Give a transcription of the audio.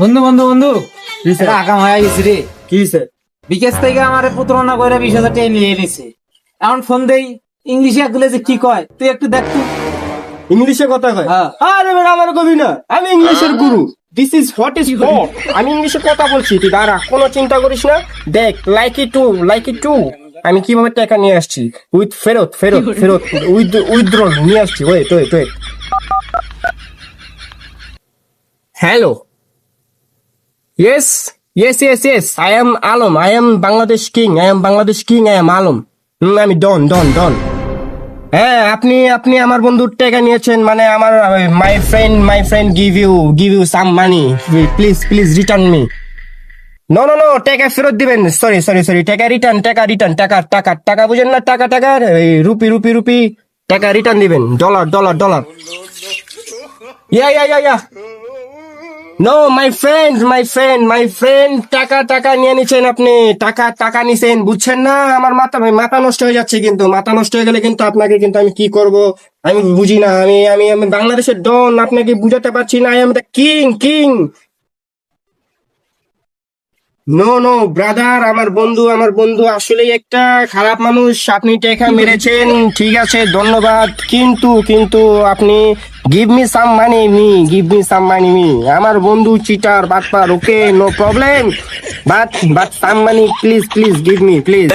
বন্ধু বন্ধু বন্ধু। আকাম হয়ে গেছি রে। কি? বিকেশ থেকে আমার প্রতারণা করে বিশ হাজার টাকা নিয়ে নিছে এখন ফোন দেই ইংলিশে গুলো যে কি কয় তুই একটু দেখ তুই ইংলিশে কথা কয়? হ্যাঁ। আরে বেটা আমার কবি না। আমি ইংলিশের গুরু। This is what is hot আমি ইংলিশে কথা বলছি তুই দাঁড়া কোনো চিন্তা করিস না। দেখ like it to like it to আমি কীভাবে টাকা নিয়ে আসছি? উইথ ফেরত ফেরত ফেরত। উইথ উইথড্রল নিয়ে আসছি। Wait wait wait hello Yes, yes, yes, yes. I am Alom. I am Bangladesh King. I am Bangladesh King. I am Alom. হুম, আমি ডন ডন ডন হ্যাঁ আপনি আপনি আমার বন্ধুর টাকা নিয়েছেন মানে আমার my friend my friend give you give you some money please please return me no no no টাকা ফেরত দিবেন সরি সরি সরি টাকা রিটার্ন টাকা রিটার্ন টাকা টাকা টাকা বুঝেন না টাকা টাকা এই রুপি রুপি রুপি টাকা রিটার্ন দিবেন dollar dollar dollar yeah yeah yeah yeah no my friend my friend my friend টাকা টাকা নিয়ে নিছেন আপনি। টাকা টাকা নিছেন, বুঝছেন না? আমার মাথা মাথা নষ্ট হয়ে যাচ্ছে কিন্তু, মাথা নষ্ট হয়ে গেলে কিন্তু আপনাকে কিন্তু আমি কি করব? আমি বুঝি না, আমি আমি আমি বাংলাদেশের ডন, আপনাকে বুঝাতে পারছি না am the king king no no brother আমার বন্ধু আমার বন্ধু আসলেই একটা খারাপ মানুষ। আপনি টেকা মেরেছেন, ঠিক আছে, ধন্যবাদ। কিন্তু কিন্তু আপনি give me some money me give me some money me আমার বন্ধু চিটার বাটপার okay no problem but but some money please please give me please